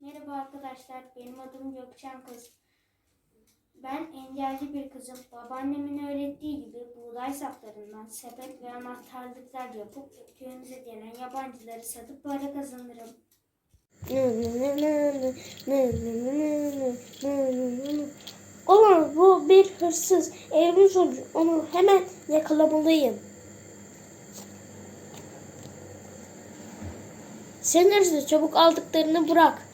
Merhaba arkadaşlar, benim adım Gökçen Kız. Ben engelli bir kızım. Babaannemin öğrettiği gibi buğday saplarından sepet ve anahtarlıklar yapıp köyümüze gelen yabancıları satıp para kazanırım. Olan bu bir hırsız. Evimin sonucu. Onu hemen yakalamalıyım. Sen hırsız çabuk aldıklarını bırak.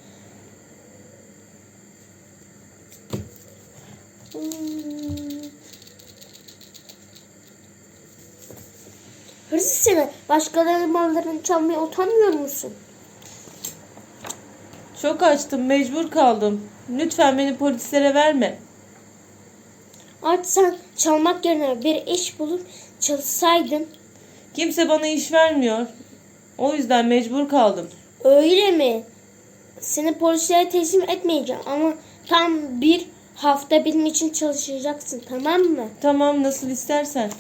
Hırsız seni. Başkalarının mallarını çalmaya utanmıyor musun? Çok açtım, mecbur kaldım. Lütfen beni polislere verme. Sen çalmak yerine bir iş bulup çalışsaydın. Kimse bana iş vermiyor. O yüzden mecbur kaldım. Öyle mi? Seni polislere teslim etmeyeceğim ama tam bir hafta benim için çalışacaksın tamam mı? Tamam, nasıl istersen.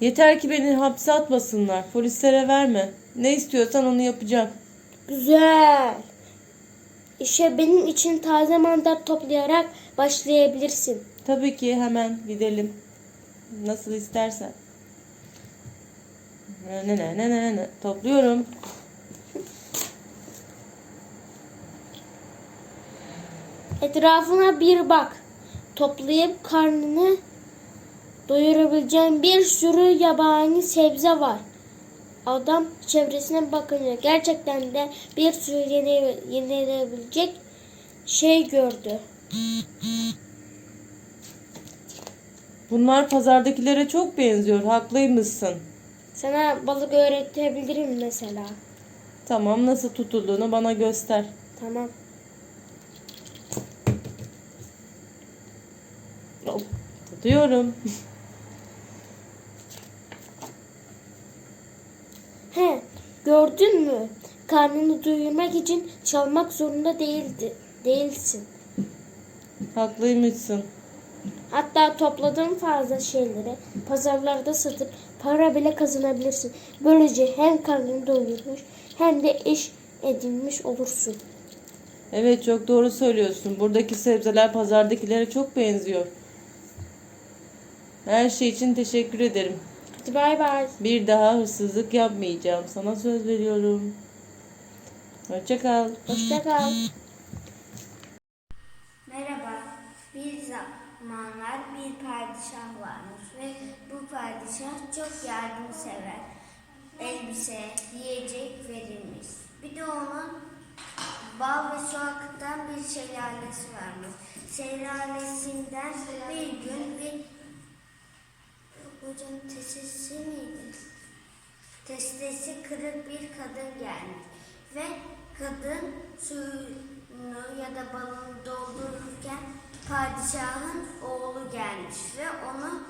Yeter ki beni hapse atmasınlar. Polislere verme. Ne istiyorsan onu yapacağım. Güzel. İşe benim için taze mandat toplayarak başlayabilirsin. Tabii ki hemen gidelim. Nasıl istersen. Ne ne ne ne ne ne. Topluyorum. Etrafına bir bak. Toplayıp karnını doyurabileceğin bir sürü yabani sebze var. Adam çevresine bakınca gerçekten de bir sürü yeni, yenilebilecek şey gördü. Bunlar pazardakilere çok benziyor. Haklıymışsın. Sana balık öğretebilirim mesela. Tamam nasıl tutulduğunu bana göster. Tamam. Tutuyorum. He, gördün mü? Karnını doyurmak için çalmak zorunda değildi, değilsin. Haklıymışsın. Hatta topladığın fazla şeyleri pazarlarda satıp para bile kazanabilirsin. Böylece hem karnını doyurmuş hem de iş edinmiş olursun. Evet çok doğru söylüyorsun. Buradaki sebzeler pazardakilere çok benziyor. Her şey için teşekkür ederim. Hadi bay bay. Bir daha hırsızlık yapmayacağım. Sana söz veriyorum. Hoşça kal. Hoşça kal. Merhaba, bir zamanlar bir padişah varmış ve bu padişah çok yardımsever. Elbise, yiyecek verilmiş. Bir de onun bal ve su akıtan bir şelalesi varmış. Şelalesinden bir gün bir hocam tesisi miydi? Testesi kırık bir kadın gelmiş ve kadın suyunu ya da balını doldururken padişahın oğlu gelmiş ve onu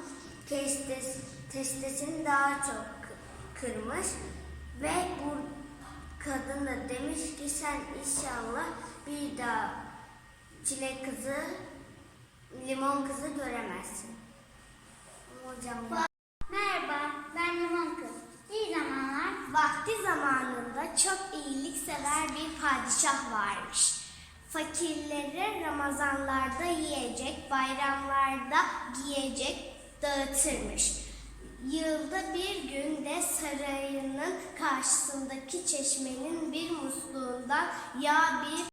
testes, testesini daha çok kı- kırmış ve bu kadın da demiş ki sen inşallah bir daha çilek kızı, limon kızı göremezsin. Hocam Merhaba, ben Limon Kız. İyi zamanlar. Vakti zamanında çok iyiliksever bir padişah varmış. Fakirlere Ramazanlarda yiyecek, bayramlarda giyecek dağıtırmış. Yılda bir gün de sarayının karşısındaki çeşmenin bir musluğundan yağ bir